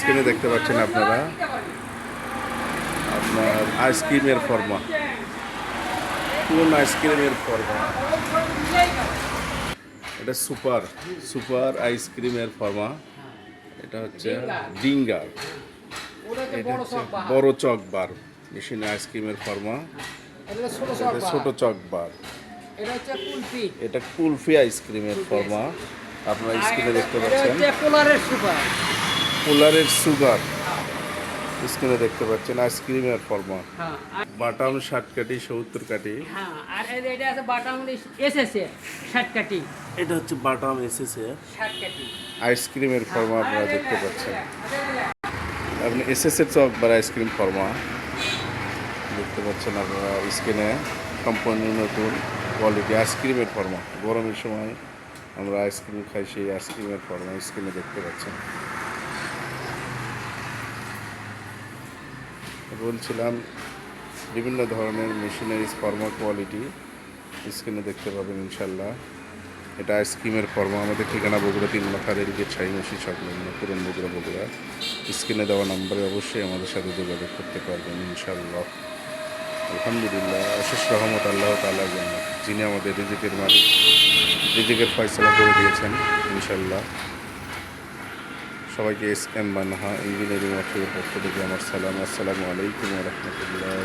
স্ক্রিনে দেখতে পাচ্ছেন আপনারা। আপনার আইসক্রিমের ফর্মা কোন আইসক্রিমের ফর্মা এটা সুপার সুপার আইসক্রিমের ফর্মা এটা হচ্ছে ডিঙ্গার এটা হচ্ছে বড় চক বার মেশিনে আইসক্রিমের ফর্মা ছোট চক বার। এটা কুলফি। আইসক্রিমের ফর্মা আপনারা স্ক্রিনে দেখতে পাচ্ছেন। পোলারের সুগার। স্ক্রিনে দেখতে পাচ্ছেন আইসক্রিমের ফর্মা হ্যাঁ বাটাম ষাট কাটি সত্তর কাটি হ্যাঁ আর এই যে এটা আছে বাটাম এসেছে ষাট কাটি এটা হচ্ছে বাটাম এসেছে ষাট কাটি আইসক্রিমের ফর্মা আপনারা দেখতে পাচ্ছেন। আপনি এস এর চক আইসক্রিম ফর্মা দেখতে পাচ্ছেন আপনারা স্ক্রিনে কোম্পানি নতুন কোয়ালিটি আইসক্রিমের ফর্মা গরমের সময় আমরা আইসক্রিম খাই সেই আইসক্রিমের ফর্মা স্ক্রিনে দেখতে পাচ্ছেন। বলছিলাম বিভিন্ন ধরনের মেশিনারিজ ফর্মা কোয়ালিটি স্ক্রিনে দেখতে পাবেন ইনশাল্লাহ এটা আইসক্রিমের ফর্মা, আমাদের ঠিকানা বগুড়া তিন মাথার এদিকে ছাই মসি সংলগ্ন পুরন বগুড়া বগুড়া। স্ক্রিনে দেওয়া নাম্বারে অবশ্যই আমাদের সাথে যোগাযোগ করতে পারবেন ইনশাল্লাহ আলহামদুলিল্লাহ, অশেষ রহমত আল্লাহ তালার জন্য যিনি আমাদের রিজিকের মালিক, রিজিকের ফয়সলা করে দিয়েছেন ইনশাল্লাহ সবাইকে এস এম বানহা ইঞ্জিনিয়ারিং অফিসের পক্ষ থেকে আমার সালাম। আসসালামু আলাইকুম রহমতুল্লাহ।